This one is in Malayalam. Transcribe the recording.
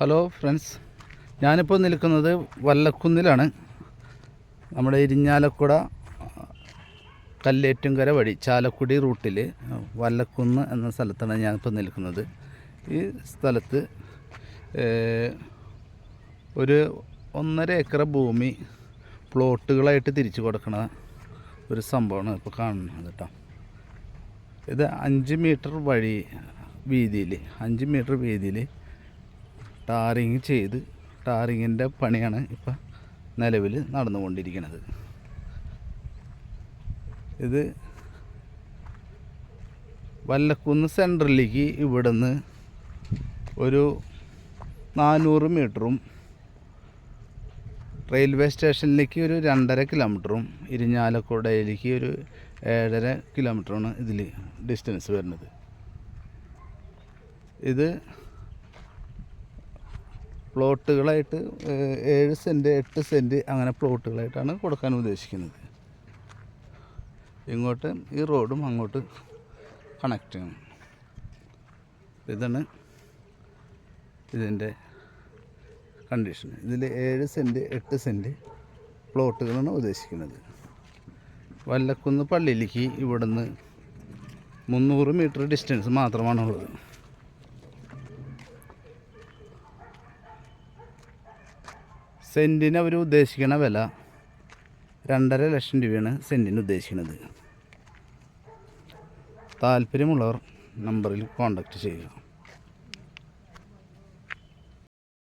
ഹലോ ഫ്രണ്ട്സ് ഞാനിപ്പോൾ നിൽക്കുന്നത് വല്ലക്കുന്നിലാണ്. നമ്മുടെ ഇരിഞ്ഞാലക്കുട കല്ലേറ്റുംകര വഴി ചാലക്കുടി റൂട്ടിൽ വല്ലക്കുന്ന് എന്ന സ്ഥലത്താണ് ഞാനിപ്പോൾ നിൽക്കുന്നത്. ഈ സ്ഥലത്ത് ഒരു ഒന്നര ഏക്കർ ഭൂമി പ്ലോട്ടുകളായിട്ട് തിരിച്ചു കൊടുക്കണ ഒരു സംഭവമാണ് ഇപ്പോൾ കാണുന്നത് കേട്ടോ. ഇത് അഞ്ച് മീറ്റർ വഴി വീതിയിൽ അഞ്ച് മീറ്റർ വീതിയിൽ ടാറിങ് ചെയ്ത് ടാറിങ്ങിന്റെ പണിയാണ് ഇപ്പം നിലവിൽ നടന്നുകൊണ്ടിരിക്കുന്നത്. ഇത് വല്ലക്കുന്ന് സെൻട്രലിലേക്ക് ഇവിടുന്ന് ഒരു നാനൂറ് മീറ്ററും റെയിൽവേ സ്റ്റേഷനിലേക്ക് ഒരു രണ്ടര കിലോമീറ്ററും ഇരിഞ്ഞാലക്കുടയിലേക്ക് ഒരു ഏഴര കിലോമീറ്ററാണ് ഇതിൽ ഡിസ്റ്റൻസ് വരുന്നത്. ഇത് പ്ലോട്ടുകളായിട്ട് ഏഴ് സെന്റ് എട്ട് സെന്റ് അങ്ങനെ പ്ലോട്ടുകളായിട്ടാണ് കൊടുക്കാൻ ഉദ്ദേശിക്കുന്നത്. ഇങ്ങോട്ട് ഈ റോഡും അങ്ങോട്ട് കണക്ട് ചെയ്യണം. ഇതാണ് ഇതിന്റെ കണ്ടീഷൻ ഇതിൽ ഏഴ് സെന്റ് എട്ട് സെന്റ് പ്ലോട്ടുകളാണ് ഉദ്ദേശിക്കുന്നത്. വല്ലക്കുന്ന് പള്ളിയിലേക്ക് ഇവിടുന്ന് മുന്നൂറ് മീറ്റർ ഡിസ്റ്റൻസ് മാത്രമാണുള്ളത്. സെന്റിന് അവർ ഉദ്ദേശിക്കുന്ന വില രണ്ടര ലക്ഷം രൂപയാണ് സെന്റിന് ഉദ്ദേശിക്കുന്നത് താല്പര്യമുള്ളവർ നമ്പറിൽ കോൺടാക്റ്റ് ചെയ്യുക.